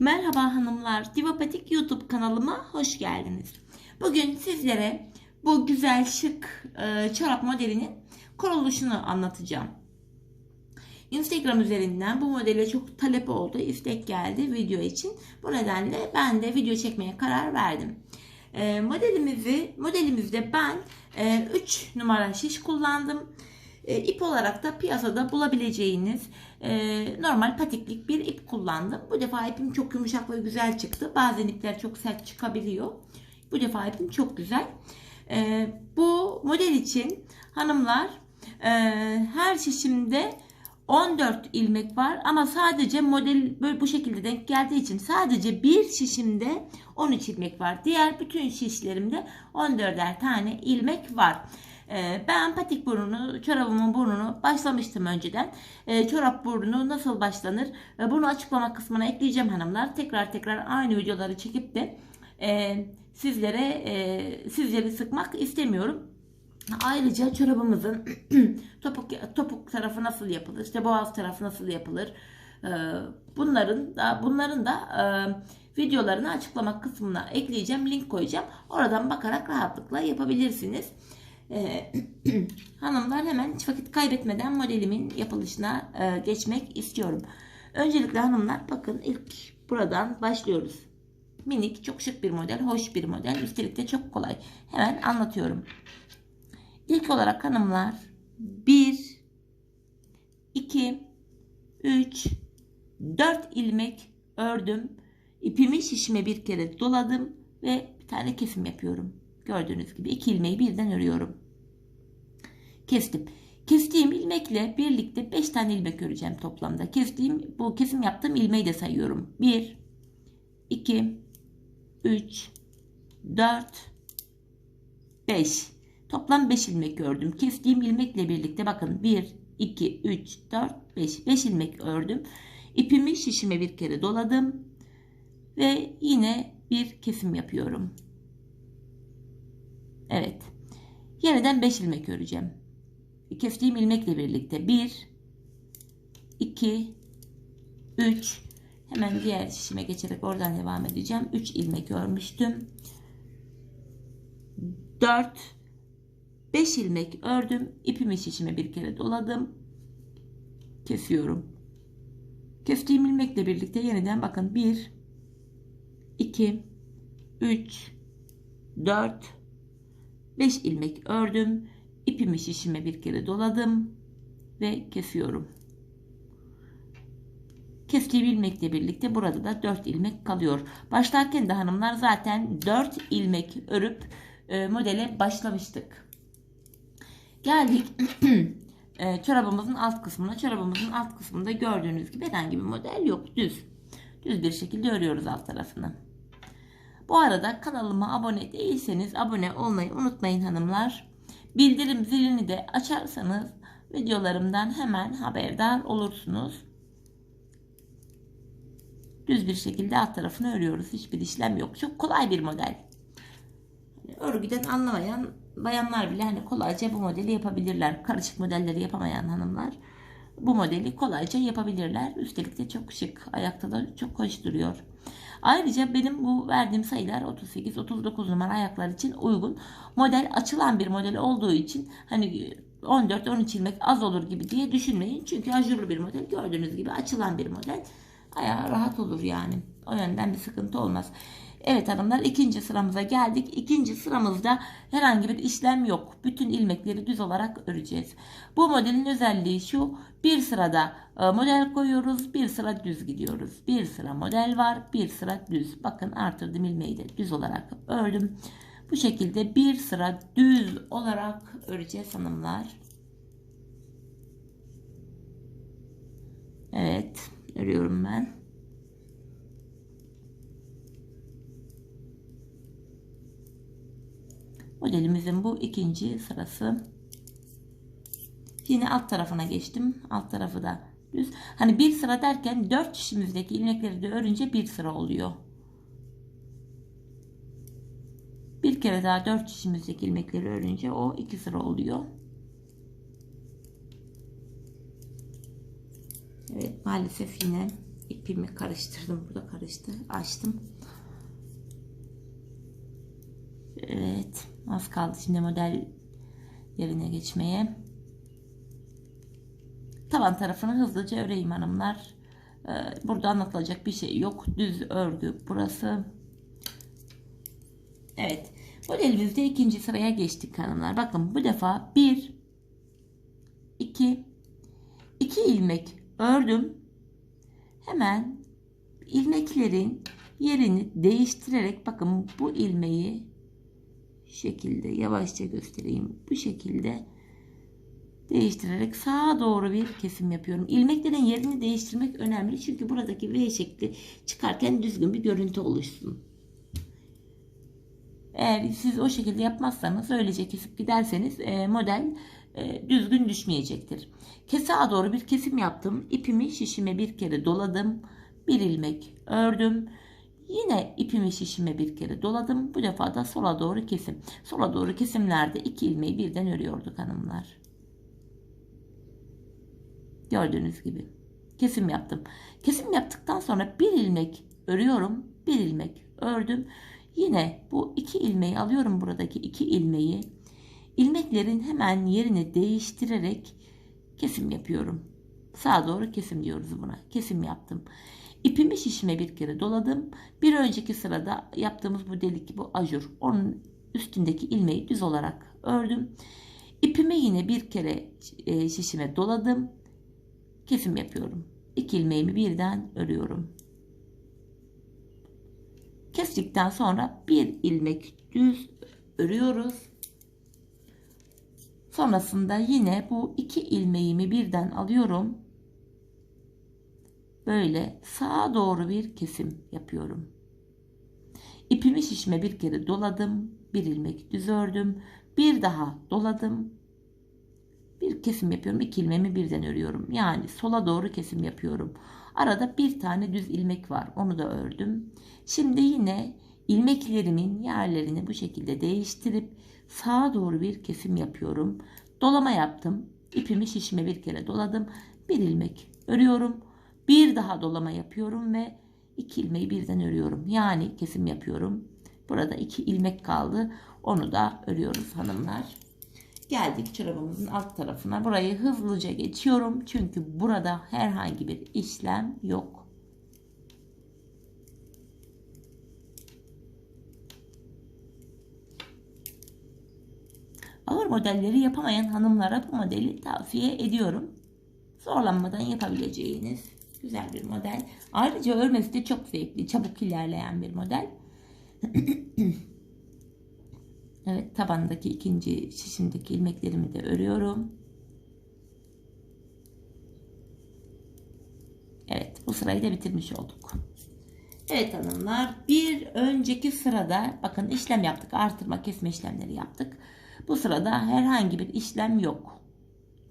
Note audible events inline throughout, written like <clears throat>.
Merhaba hanımlar, Divapatik YouTube kanalıma hoş geldiniz. Bugün sizlere bu güzel şık e, çorap modelinin kuruluşunu anlatacağım. Instagram üzerinden bu modele çok talep oldu, istek geldi video için. Bu nedenle ben de video çekmeye karar verdim. E, modelimizi, modelimizde ben 3 numara şiş kullandım. E, ip olarak da piyasada bulabileceğiniz e, normal patiklik bir ip kullandım. Bu defa ipim çok yumuşak ve güzel çıktı. Bazen ipler çok sert çıkabiliyor. Bu defa ipim çok güzel. E, bu model için hanımlar e, her şişimde 14 ilmek var ama sadece model böyle bu şekilde denk geldiği için sadece bir şişimde 13 ilmek var. Diğer bütün şişlerimde 14'er tane ilmek var. Ee, ben patik burnunu, çorabımın burnunu başlamıştım önceden. Ee, çorap burnu nasıl başlanır? Bunu açıklama kısmına ekleyeceğim hanımlar. Tekrar tekrar aynı videoları çekip de e, sizlere e, sizleri sıkmak istemiyorum. Ayrıca çorabımızın <clears throat> topuk topuk tarafı nasıl yapılır? İşte boğaz tarafı nasıl yapılır? Ee, bunların da bunların da e, videolarını açıklama kısmına ekleyeceğim, link koyacağım. Oradan bakarak rahatlıkla yapabilirsiniz. Ee, <clears throat> hanımlar hemen hiç vakit kaybetmeden modelimin yapılışına e, geçmek istiyorum. Öncelikle hanımlar bakın ilk buradan başlıyoruz. Minik, çok şık bir model, hoş bir model. Üstelik de çok kolay. Hemen anlatıyorum. İlk olarak hanımlar 1 2 3 4 ilmek ördüm. İpimi şişime bir kere doladım ve bir tane kesim yapıyorum. Gördüğünüz gibi iki ilmeği birden örüyorum. Kestim. Kestiğim ilmekle birlikte 5 tane ilmek öreceğim toplamda. Kestiğim bu kesim yaptığım ilmeği de sayıyorum. 1 2 3 4 5 Toplam 5 ilmek ördüm. Kestiğim ilmekle birlikte bakın 1 2 3 4 5 5 ilmek ördüm. İpimi şişime bir kere doladım ve yine bir kesim yapıyorum. Evet. Yeniden 5 ilmek öreceğim. Kestiğim ilmekle birlikte 1 2 3 hemen diğer şişime geçerek oradan devam edeceğim. 3 ilmek örmüştüm. 4 5 ilmek ördüm. İpimi şişime bir kere doladım. Kesiyorum. Kestiğim ilmekle birlikte yeniden bakın 1 2 3 4 5 ilmek ördüm. İpimi şişime bir kere doladım ve kesiyorum. Kestiğim ilmekle birlikte burada da 4 ilmek kalıyor. Başlarken de hanımlar zaten 4 ilmek örüp e, modele başlamıştık. Geldik <clears throat> e, çorabımızın alt kısmına. Çorabımızın alt kısmında gördüğünüz gibi herhangi bir model yok. Düz. Düz bir şekilde örüyoruz alt tarafını. Bu arada kanalıma abone değilseniz abone olmayı unutmayın hanımlar. Bildirim zilini de açarsanız videolarımdan hemen haberdar olursunuz. Düz bir şekilde alt tarafını örüyoruz. Hiçbir işlem yok. Çok kolay bir model. Örgüden anlamayan bayanlar bile hani kolayca bu modeli yapabilirler. Karışık modelleri yapamayan hanımlar bu modeli kolayca yapabilirler. Üstelik de çok şık. Ayakta da çok hoş duruyor. Ayrıca benim bu verdiğim sayılar 38-39 numara ayaklar için uygun. Model açılan bir model olduğu için hani 14-13 ilmek az olur gibi diye düşünmeyin. Çünkü ajurlu bir model. Gördüğünüz gibi açılan bir model. Ayağı rahat olur yani. O yönden bir sıkıntı olmaz. Evet hanımlar ikinci sıramıza geldik. İkinci sıramızda herhangi bir işlem yok. Bütün ilmekleri düz olarak öreceğiz. Bu modelin özelliği şu. Bir sırada e, model koyuyoruz. Bir sıra düz gidiyoruz. Bir sıra model var. Bir sıra düz. Bakın artırdım ilmeği de düz olarak ördüm. Bu şekilde bir sıra düz olarak öreceğiz hanımlar. Evet örüyorum ben. Modelimizin bu ikinci sırası. Yine alt tarafına geçtim. Alt tarafı da düz. Hani bir sıra derken dört şişimizdeki ilmekleri de örünce bir sıra oluyor. Bir kere daha dört şişimizdeki ilmekleri örünce o iki sıra oluyor. Evet maalesef yine ipimi karıştırdım. Burada karıştı. Açtım. Evet. Az kaldı şimdi model yerine geçmeye. Taban tarafını hızlıca öreyim hanımlar. Ee, Burada anlatılacak bir şey yok. Düz örgü burası. Evet. Modelimizde ikinci sıraya geçtik hanımlar. Bakın bu defa bir, iki, iki ilmek ördüm. Hemen ilmeklerin yerini değiştirerek bakın bu ilmeği şekilde yavaşça göstereyim. Bu şekilde değiştirerek sağa doğru bir kesim yapıyorum. İlmeklerin yerini değiştirmek önemli. Çünkü buradaki V şekli çıkarken düzgün bir görüntü oluşsun. Eğer siz o şekilde yapmazsanız öylece kesip giderseniz e, model e, düzgün düşmeyecektir. Kesağa doğru bir kesim yaptım. İpimi şişime bir kere doladım. Bir ilmek ördüm. Yine ipimi şişime bir kere doladım. Bu defa da sola doğru kesim. Sola doğru kesimlerde iki ilmeği birden örüyorduk hanımlar. Gördüğünüz gibi. Kesim yaptım. Kesim yaptıktan sonra bir ilmek örüyorum. Bir ilmek ördüm. Yine bu iki ilmeği alıyorum buradaki iki ilmeği. ilmeklerin hemen yerini değiştirerek kesim yapıyorum. Sağa doğru kesim diyoruz buna. Kesim yaptım. İpimi şişime bir kere doladım. Bir önceki sırada yaptığımız bu delik bu ajur. Onun üstündeki ilmeği düz olarak ördüm. İpimi yine bir kere e, şişime doladım. Kesim yapıyorum. İki ilmeğimi birden örüyorum. Kestikten sonra bir ilmek düz örüyoruz. Sonrasında yine bu iki ilmeğimi birden alıyorum. Böyle sağa doğru bir kesim yapıyorum. İpimi şişme bir kere doladım. Bir ilmek düz ördüm. Bir daha doladım. Bir kesim yapıyorum. İki ilmeğimi birden örüyorum. Yani sola doğru kesim yapıyorum. Arada bir tane düz ilmek var. Onu da ördüm. Şimdi yine ilmeklerimin yerlerini bu şekilde değiştirip sağa doğru bir kesim yapıyorum. Dolama yaptım. İpimi şişime bir kere doladım. Bir ilmek örüyorum. Bir daha dolama yapıyorum ve iki ilmeği birden örüyorum. Yani kesim yapıyorum. Burada iki ilmek kaldı. Onu da örüyoruz hanımlar. Geldik çorabımızın alt tarafına. Burayı hızlıca geçiyorum. Çünkü burada herhangi bir işlem yok. Ağır modelleri yapamayan hanımlara bu modeli tavsiye ediyorum. Zorlanmadan yapabileceğiniz güzel bir model. Ayrıca örmesi de çok zevkli, çabuk ilerleyen bir model. <clears throat> Evet tabandaki ikinci şişimdeki ilmeklerimi de örüyorum. Evet bu sırayı da bitirmiş olduk. Evet hanımlar bir önceki sırada bakın işlem yaptık artırma kesme işlemleri yaptık. Bu sırada herhangi bir işlem yok.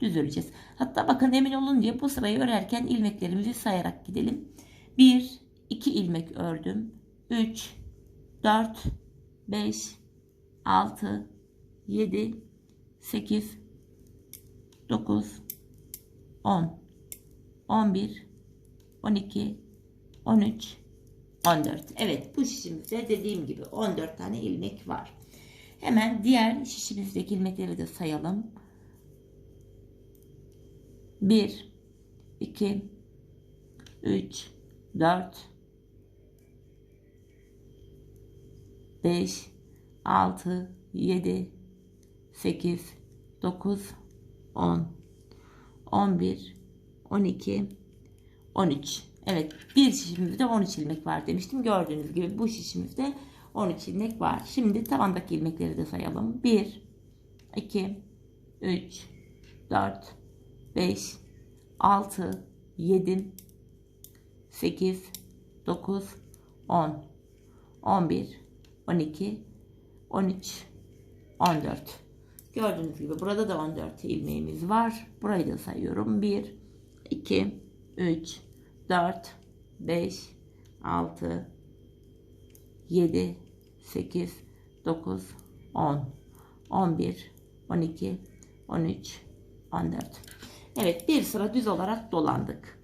Düz öreceğiz. Hatta bakın emin olun diye bu sırayı örerken ilmeklerimizi sayarak gidelim. 1 2 ilmek ördüm. 3 4 5 6 7 8 9 10 11 12 13 14 Evet bu şişimizde dediğim gibi 14 tane ilmek var. Hemen diğer şişimizdeki ilmekleri de sayalım. 1 2 3 4 5 6 7 8 9 10 11 12 13 Evet bir şişimizde 13 ilmek var demiştim. Gördüğünüz gibi bu şişimizde 13 ilmek var. Şimdi tabandaki ilmekleri de sayalım. 1 2 3 4 5 6 7 8 9 10 11 12 13 14 Gördüğünüz gibi burada da 14 ilmeğimiz var. Burayı da sayıyorum. 1 2 3 4 5 6 7 8 9 10 11 12 13 14 Evet bir sıra düz olarak dolandık.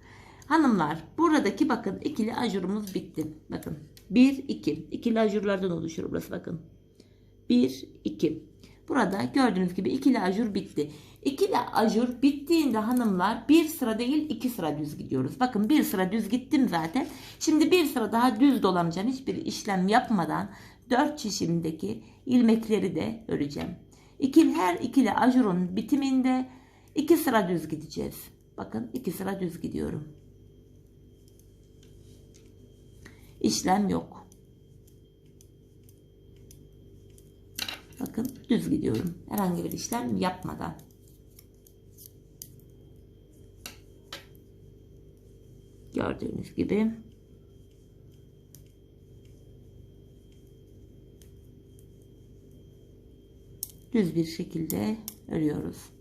Hanımlar buradaki bakın ikili ajurumuz bitti. Bakın 1 2 ikili ajurlardan oluşuyor burası bakın. 1 2. Burada gördüğünüz gibi ikili ajur bitti. İkili ajur bittiğinde hanımlar bir sıra değil iki sıra düz gidiyoruz. Bakın bir sıra düz gittim zaten. Şimdi bir sıra daha düz dolanacağım. Hiçbir işlem yapmadan dört çişimdeki ilmekleri de öreceğim. İkili, her ikili ajurun bitiminde iki sıra düz gideceğiz. Bakın iki sıra düz gidiyorum. İşlem yok. Bakın düz gidiyorum. Herhangi bir işlem yapmadan. Gördüğünüz gibi. Düz bir şekilde örüyoruz.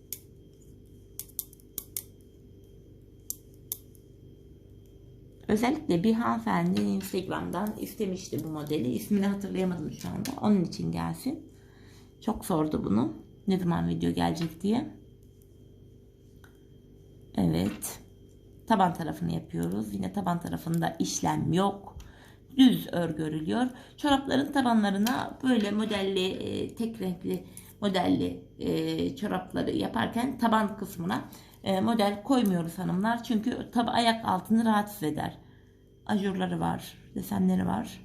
Özellikle bir hanımefendi Instagram'dan istemişti bu modeli. İsmini hatırlayamadım şu anda. Onun için gelsin. Çok sordu bunu. Ne zaman video gelecek diye. Evet. Taban tarafını yapıyoruz. Yine taban tarafında işlem yok. Düz örgü örülüyor. Çorapların tabanlarına böyle modelli, e, tek renkli modelli e, çorapları yaparken taban kısmına e, model koymuyoruz hanımlar. Çünkü tabi ayak altını rahatsız eder. Ajurları var, desenleri var.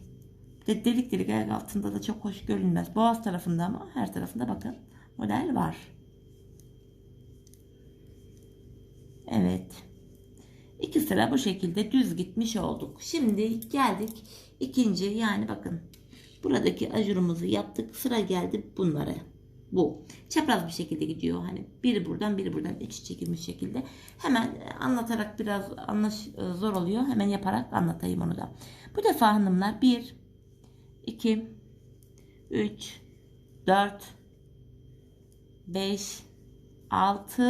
De delik delik ayak altında da çok hoş görünmez. Boğaz tarafında ama her tarafında bakın model var. Evet. İki sıra bu şekilde düz gitmiş olduk. Şimdi geldik ikinci yani bakın buradaki ajurumuzu yaptık. Sıra geldi bunlara. Bu. Çapraz bir şekilde gidiyor. Hani biri buradan biri buradan iç çekilmiş şekilde. Hemen anlatarak biraz anlaş zor oluyor. Hemen yaparak anlatayım onu da. Bu defa hanımlar 1 2 3 4 5 6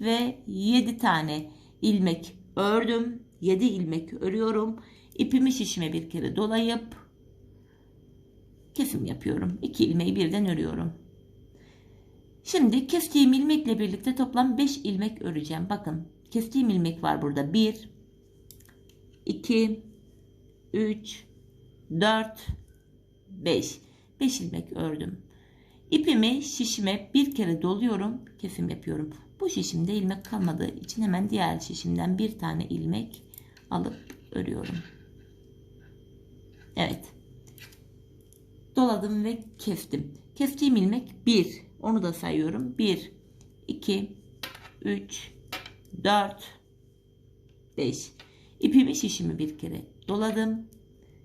ve 7 tane ilmek ördüm. 7 ilmek örüyorum. İpimi şişime bir kere dolayıp kesim yapıyorum. 2 ilmeği birden örüyorum. Şimdi kestiğim ilmekle birlikte toplam 5 ilmek öreceğim. Bakın kestiğim ilmek var burada. 1 2 3 4 5 5 ilmek ördüm. İpimi şişime bir kere doluyorum. Kesim yapıyorum. Bu şişimde ilmek kalmadığı için hemen diğer şişimden bir tane ilmek alıp örüyorum. Evet. Doladım ve kestim. Kestiğim ilmek 1. Onu da sayıyorum. 1, 2, 3, 4, 5. İpimi şişimi bir kere doladım.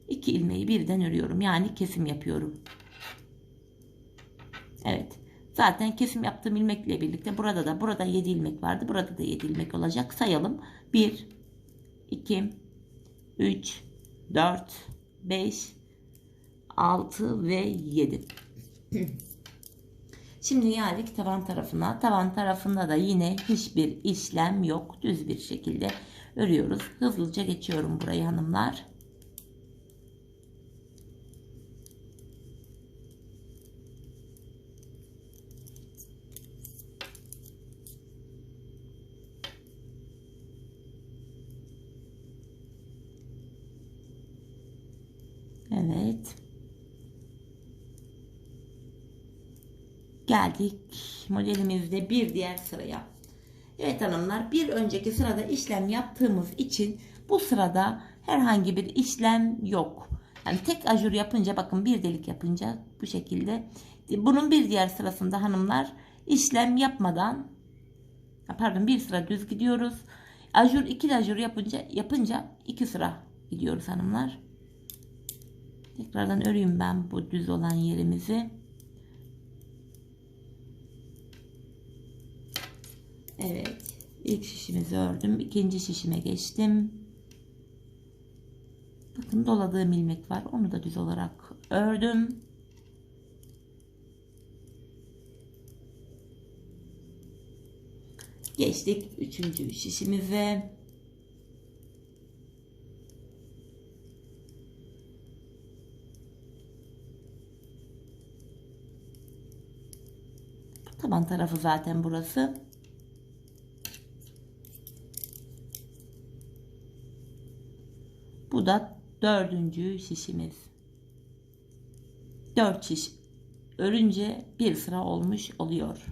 2 ilmeği birden örüyorum. Yani kesim yapıyorum. Evet. Zaten kesim yaptığım ilmekle birlikte burada da burada 7 ilmek vardı. Burada da 7 ilmek olacak. Sayalım. 1 2 3 4 5 6 ve 7. <clears throat> Şimdi geldik taban tarafına. Taban tarafında da yine hiçbir işlem yok. Düz bir şekilde örüyoruz. Hızlıca geçiyorum burayı hanımlar. Geldik modelimizde bir diğer sıraya. Evet hanımlar bir önceki sırada işlem yaptığımız için bu sırada herhangi bir işlem yok. Yani tek ajur yapınca bakın bir delik yapınca bu şekilde. Bunun bir diğer sırasında hanımlar işlem yapmadan pardon bir sıra düz gidiyoruz. Ajur iki ajur yapınca yapınca iki sıra gidiyoruz hanımlar. Tekrardan öreyim ben bu düz olan yerimizi. Evet. İlk şişimizi ördüm. İkinci şişime geçtim. Bakın doladığım ilmek var. Onu da düz olarak ördüm. Geçtik üçüncü şişimize. Taban tarafı zaten burası. Bu da dördüncü şişimiz. Dört şiş örünce bir sıra olmuş oluyor.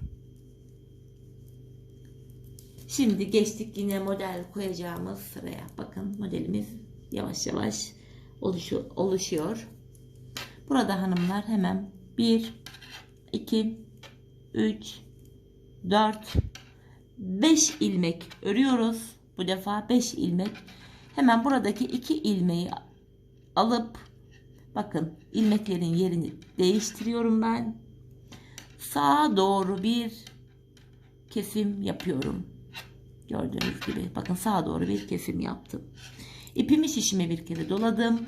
Şimdi geçtik yine model koyacağımız sıraya. Bakın modelimiz yavaş yavaş oluşu- oluşuyor. Burada hanımlar hemen 1, 2, 3, 4, 5 ilmek örüyoruz. Bu defa 5 ilmek. Hemen buradaki 2 ilmeği alıp bakın ilmeklerin yerini değiştiriyorum ben. Sağa doğru bir kesim yapıyorum. Gördüğünüz gibi bakın sağa doğru bir kesim yaptım. İpimi şişime bir kere doladım.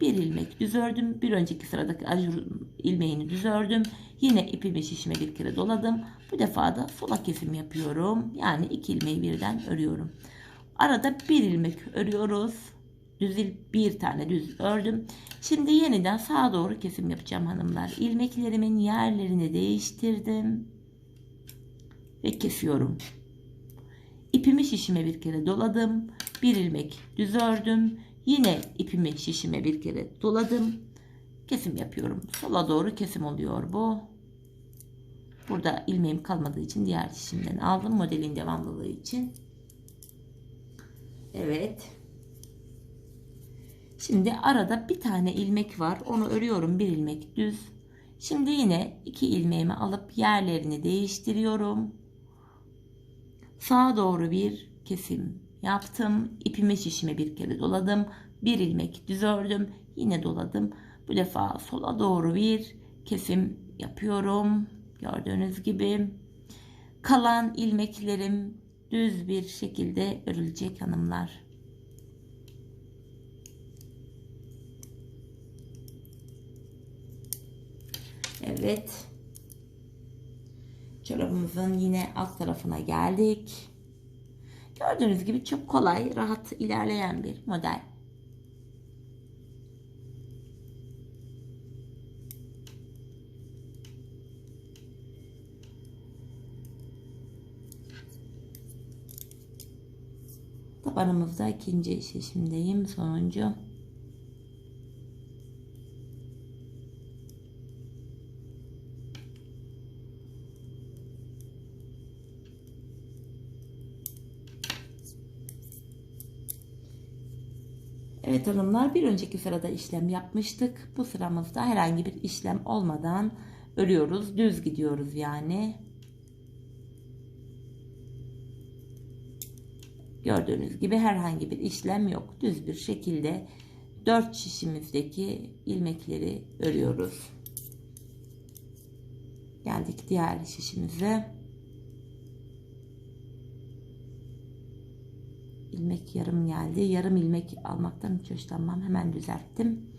Bir ilmek düz ördüm. Bir önceki sıradaki ajur ilmeğini düz ördüm. Yine ipimi şişime bir kere doladım. Bu defa da sola kesim yapıyorum. Yani iki ilmeği birden örüyorum. Arada bir ilmek örüyoruz. Düz il, bir tane düz ördüm. Şimdi yeniden sağa doğru kesim yapacağım hanımlar. İlmeklerimin yerlerini değiştirdim. Ve kesiyorum. İpimi şişime bir kere doladım. Bir ilmek düz ördüm. Yine ipimi şişime bir kere doladım. Kesim yapıyorum. Sola doğru kesim oluyor bu. Burada ilmeğim kalmadığı için diğer şişimden aldım. Modelin devamlılığı için. Evet. Şimdi arada bir tane ilmek var. Onu örüyorum. Bir ilmek düz. Şimdi yine iki ilmeğimi alıp yerlerini değiştiriyorum. Sağa doğru bir kesim yaptım. İpimi şişime bir kere doladım. Bir ilmek düz ördüm. Yine doladım. Bu defa sola doğru bir kesim yapıyorum. Gördüğünüz gibi. Kalan ilmeklerim düz bir şekilde örülecek hanımlar. Evet. Çorabımızın yine alt tarafına geldik. Gördüğünüz gibi çok kolay, rahat ilerleyen bir model. Tabanımızda ikinci şişimdeyim, sonuncu. Evet hanımlar bir önceki sırada işlem yapmıştık. Bu sıramızda herhangi bir işlem olmadan örüyoruz. Düz gidiyoruz yani. Gördüğünüz gibi herhangi bir işlem yok. Düz bir şekilde 4 şişimizdeki ilmekleri örüyoruz. Geldik diğer şişimize. ilmek yarım geldi. Yarım ilmek almaktan hiç hoşlanmam. Hemen düzelttim.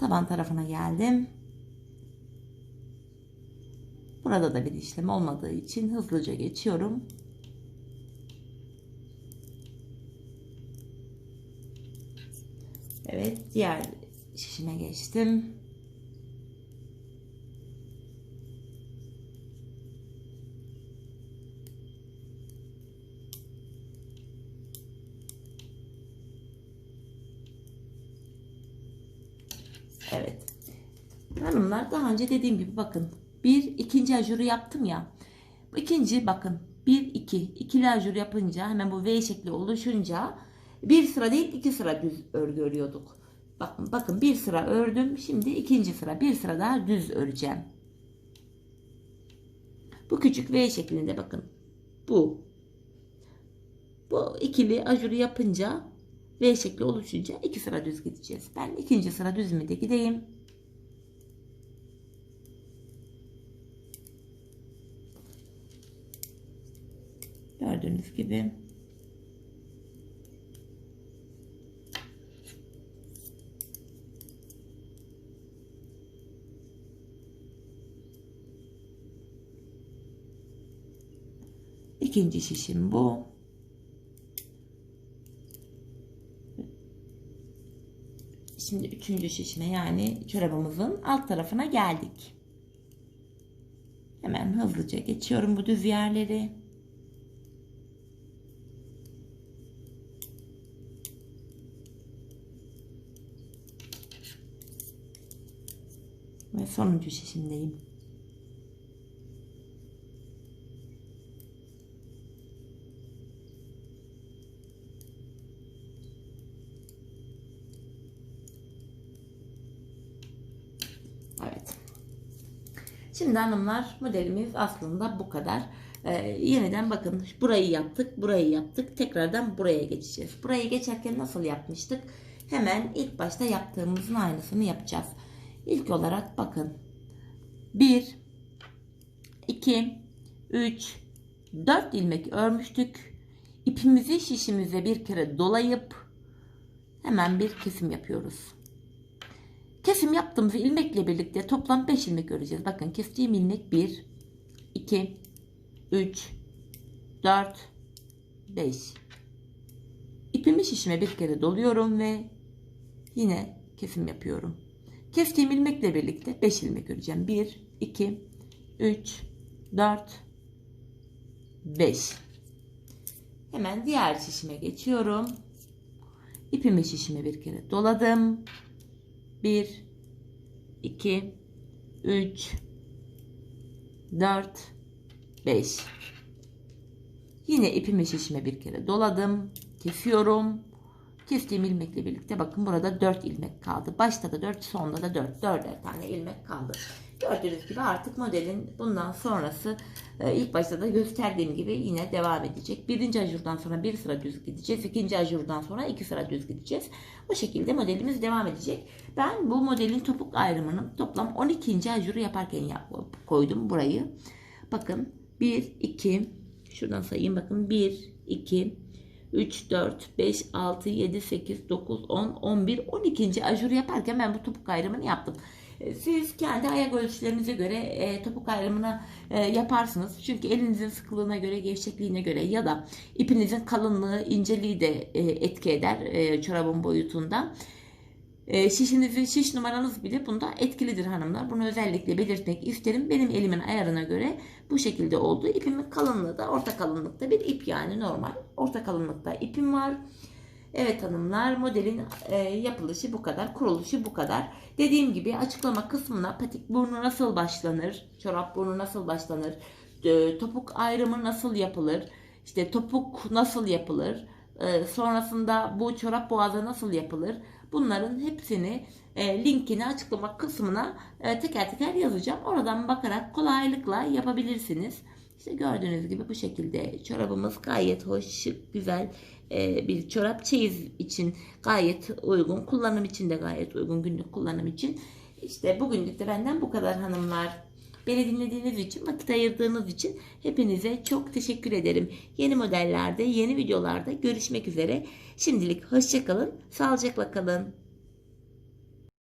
Taban tarafına geldim. Burada da bir işlem olmadığı için hızlıca geçiyorum. Evet diğer şişime geçtim. Önce dediğim gibi bakın. Bir ikinci ajuru yaptım ya. İkinci bakın. Bir iki. ikili ajur yapınca hemen bu V şekli oluşunca bir sıra değil iki sıra düz örgü örüyorduk. Bakın bakın bir sıra ördüm. Şimdi ikinci sıra bir sıra daha düz öreceğim. Bu küçük V şeklinde bakın. Bu. Bu ikili ajuru yapınca V şekli oluşunca iki sıra düz gideceğiz. Ben ikinci sıra düz mü de gideyim. Gördüğünüz gibi. İkinci şişim bu. Şimdi üçüncü şişine yani çorabımızın alt tarafına geldik. Hemen hızlıca geçiyorum bu düz yerleri. Sonuncu şişimdeyim. Evet. Şimdi hanımlar modelimiz aslında bu kadar. Ee, yeniden bakın burayı yaptık, burayı yaptık. Tekrardan buraya geçeceğiz. Burayı geçerken nasıl yapmıştık? Hemen ilk başta yaptığımızın aynısını yapacağız. İlk olarak bakın. 1 2 3 4 ilmek örmüştük. İpimizi şişimize bir kere dolayıp hemen bir kesim yapıyoruz. Kesim yaptığımız ilmekle birlikte toplam 5 ilmek öreceğiz. Bakın kestiğim ilmek 1, 2, 3, 4, 5. İpimi şişime bir kere doluyorum ve yine kesim yapıyorum. Kestiğim ilmekle birlikte 5 ilmek öreceğim. 1, 2, 3, 4, 5. Hemen diğer şişime geçiyorum. İpimi şişime bir kere doladım. 1 2 3 4 5 Yine ipimi şişime bir kere doladım. Kesiyorum. Kestiğim ilmekle birlikte bakın burada 4 ilmek kaldı. Başta da 4, sonda da 4. 4'er tane ilmek kaldı. Gördüğünüz gibi artık modelin bundan sonrası e, ilk başta da gösterdiğim gibi yine devam edecek. Birinci ajurdan sonra bir sıra düz gideceğiz. ikinci ajurdan sonra iki sıra düz gideceğiz. O şekilde modelimiz devam edecek. Ben bu modelin topuk ayrımını toplam 12. ajuru yaparken yap, koydum burayı. Bakın 1, 2, şuradan sayayım bakın 1, 2, 3, 4, 5, 6, 7, 8, 9, 10, 11, 12. ajuru yaparken ben bu topuk ayrımını yaptım. E, siz kendi ayak ölçülerinize göre e, topuk ayrımını e, yaparsınız. Çünkü elinizin sıkılığına göre, gevşekliğine göre ya da ipinizin kalınlığı, inceliği de e, etki eder e, çorabın boyutunda. E, şişinizin şiş numaranız bile bunda etkilidir hanımlar. Bunu özellikle belirtmek isterim. Benim elimin ayarına göre bu şekilde oldu. İpimin kalınlığı da orta kalınlıkta bir ip yani normal. Orta kalınlıkta ipim var. Evet hanımlar modelin e, yapılışı bu kadar, kuruluşu bu kadar. Dediğim gibi açıklama kısmına patik burnu nasıl başlanır, çorap burnu nasıl başlanır, e, topuk ayrımı nasıl yapılır, işte topuk nasıl yapılır, e, sonrasında bu çorap boğazı nasıl yapılır, bunların hepsini e, linkini açıklama kısmına e, teker teker yazacağım. Oradan bakarak kolaylıkla yapabilirsiniz. İşte gördüğünüz gibi bu şekilde çorabımız gayet hoş, şık, güzel e, bir çorap çeyiz için gayet uygun. Kullanım için de gayet uygun günlük kullanım için. İşte bugünlük de benden bu kadar hanımlar. Beni dinlediğiniz için, vakit ayırdığınız için hepinize çok teşekkür ederim. Yeni modellerde, yeni videolarda görüşmek üzere. Şimdilik hoşçakalın, sağlıcakla kalın.